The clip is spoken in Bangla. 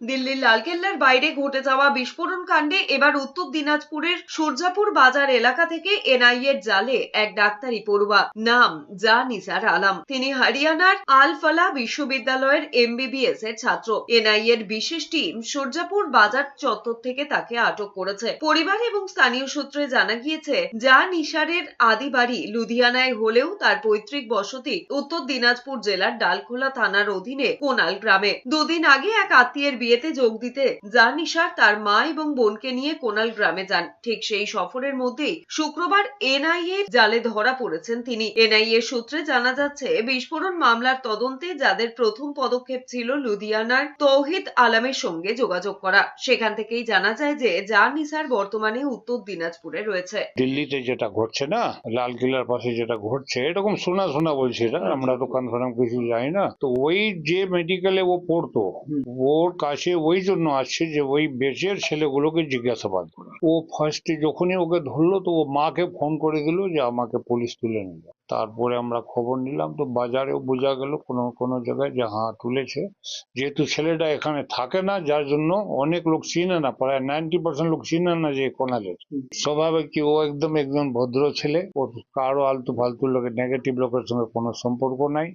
দিল্লির লালকেল্লার বাইরে ঘটে যাওয়া বিস্ফোরণ কাণ্ডে এবার উত্তর দিনাজপুরের সূর্যাপুর বাজার এলাকা থেকে এনআইএর জালে এক ডাক্তারি পড়ুয়া। নাম জা নিসার আলাম। তিনি হরিয়ানার আলফালা বিশ্ববিদ্যালয়ের এমবিবিএস এর ছাত্র। এনআইএর বিশেষ টিম সূর্যাপুর বাজার চত্বর থেকে তাকে আটক করেছে। পরিবার এবং স্থানীয় সূত্রে জানা গিয়েছে যা নিসারের আদি বাড়ি লুধিয়ানায় হলেও তার পৈতৃক বসতি উত্তর দিনাজপুর জেলার ডালখোলা থানার অধীনে কোনাল গ্রামে। দুদিন আগে এক আত্মীয়ের বিয়েতে যোগ দিতে যা নিশার তার মা এবং বোনকে নিয়ে কোনাল গ্রামে যান। ঠিক সেই সফরের মধ্যেই শুক্রবার এনআইএ জালে ধরা পড়েছেন তিনি। এনআইএ সূত্রে জানা যাচ্ছে বিস্ফোরণ মামলার তদন্তে যাদের প্রথম পদক্ষেপ ছিল লুধিয়ানার তৌহিদ আলামের সঙ্গে যোগাযোগ করা। সেখান থেকেই জানা যায় যে যা নিসার বর্তমানে উত্তর দিনাজপুরে রয়েছে। দিল্লিতে যেটা ঘটছে না লাল কিল্লার পাশে যেটা ঘটছে এরকম শোনা শোনা বলছি আমরা তো কনফার্ম কিছু জানি না। তো ওই যে মেডিকেলে ও পড়তো ওর কাছে ওই জন্য আসছে যে ওই বেচের ছেলেগুলোকে জিজ্ঞাসাবাদ করে। ও ফার্স্টে যখনই ওকে ধরলো, তো ও মাকে ফোন করে দিল যে আমাকে পুলিশ তুলে নিল তারপরে আমরা খবর নিলাম, তো বাজারেও বোঝা গেল কোনো কোনো জায়গায় যে হ্যাঁ তুলেছে। যেহেতু ছেলেটা এখানে থাকে না, যার জন্য অনেক লোক চিনে না, প্রায় নাইনটি পার্সেন্ট লোক চিনে না যে কোনালের স্বাভাবিক কি, ও একদম একজন ভদ্র ছেলে। ওর কারও আলতু ফালতু লোকের নেগেটিভ লোকের সঙ্গে কোনো সম্পর্ক নাই।